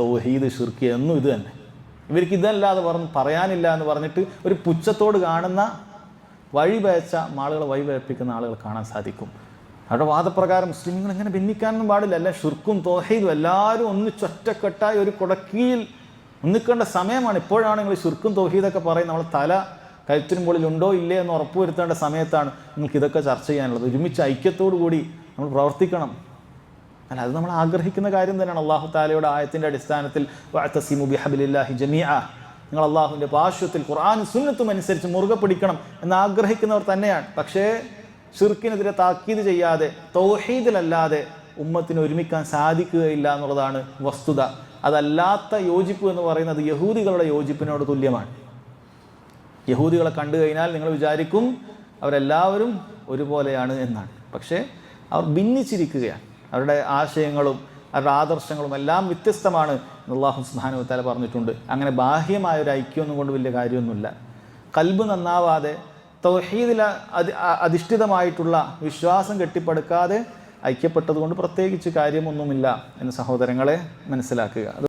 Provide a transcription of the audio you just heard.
തൗഹീദ് ഷിർക്ക് എന്നും ഇത് തന്നെ. ഇവർക്ക് ഇതല്ലാതെ പറഞ്ഞ് പറയാനില്ല എന്ന് പറഞ്ഞിട്ട് ഒരു പുച്ഛത്തോട് കാണുന്ന വഴി പയച്ച ആളുകളെ വഴി പയപ്പിക്കുന്ന ആളുകൾ കാണാൻ സാധിക്കും. അവരുടെ വാദപ്രകാരം മുസ്ലിങ്ങൾ എങ്ങനെ ഭിന്നിക്കാനൊന്നും പാടില്ല. അല്ല? ഷിർക്കും തോഹീദും എല്ലാവരും ഒന്നിച്ചൊറ്റക്കെട്ടായി ഒരു കുടക്കീയിൽ ഒന്നിക്കേണ്ട സമയമാണ്. ഇപ്പോഴാണ് നിങ്ങൾ ഷിർക്കും തോഹീദൊക്കെ പറയും നമ്മൾ തല കഴുത്തിനും മുകളിൽ ഉണ്ടോ ഇല്ലേ എന്ന് ഉറപ്പുവരുത്തേണ്ട സമയത്താണ് നിങ്ങൾക്ക് ഇതൊക്കെ ചർച്ച ചെയ്യാനുള്ളത്. ഒരുമിച്ച് ഐക്യത്തോടു കൂടി നമ്മൾ പ്രവർത്തിക്കണം. അല്ല അത് നമ്മൾ ആഗ്രഹിക്കുന്ന കാര്യം തന്നെയാണ്. അള്ളാഹു താലയുടെ ആയത്തിന്റെ അടിസ്ഥാനത്തിൽ ജമീഅ. നിങ്ങൾ അള്ളാഹുവിന്റെ പാർശ്വത്തിൽ ഖുർആൻ സുന്നത്തും അനുസരിച്ച് മുറുകെ പിടിക്കണം എന്ന് ആഗ്രഹിക്കുന്നവർ തന്നെയാണ്. പക്ഷേ ഷിർക്കിനെതിരെ താക്കീത് ചെയ്യാതെ തൗഹീദിലല്ലാതെ ഉമ്മത്തിന് ഒരുമിക്കാൻ സാധിക്കുകയില്ല എന്നുള്ളതാണ് വസ്തുത. അതല്ലാത്ത യോജിപ്പ് എന്ന് പറയുന്നത് യഹൂദികളുടെ യോജിപ്പിനോട് തുല്യമാണ്. യഹൂദികളെ കണ്ടു കഴിഞ്ഞാൽ നിങ്ങൾ വിചാരിക്കും അവരെല്ലാവരും ഒരുപോലെയാണ് എന്നാണ്. പക്ഷേ അവർ ഭിന്നിച്ചിരിക്കുകയാണ്. അവരുടെ ആശയങ്ങളും അവരുടെ ആദർശങ്ങളും എല്ലാം വ്യത്യസ്തമാണ് അള്ളാഹു സുബ്ഹാനഹു തആല പറഞ്ഞിട്ടുണ്ട്. അങ്ങനെ ബാഹ്യമായ ഒരു ഐക്യമൊന്നും കൊണ്ട് വലിയ കാര്യമൊന്നുമില്ല. കൽബ് നന്നാവാതെ തൗഹീദിൽ അതി അധിഷ്ഠിതമായിട്ടുള്ള വിശ്വാസം കെട്ടിപ്പടുക്കാതെ ഐക്യപ്പെട്ടതുകൊണ്ട് പ്രത്യേകിച്ച് കാര്യമൊന്നുമില്ല എന്ന് സഹോദരങ്ങളെ മനസ്സിലാക്കുക.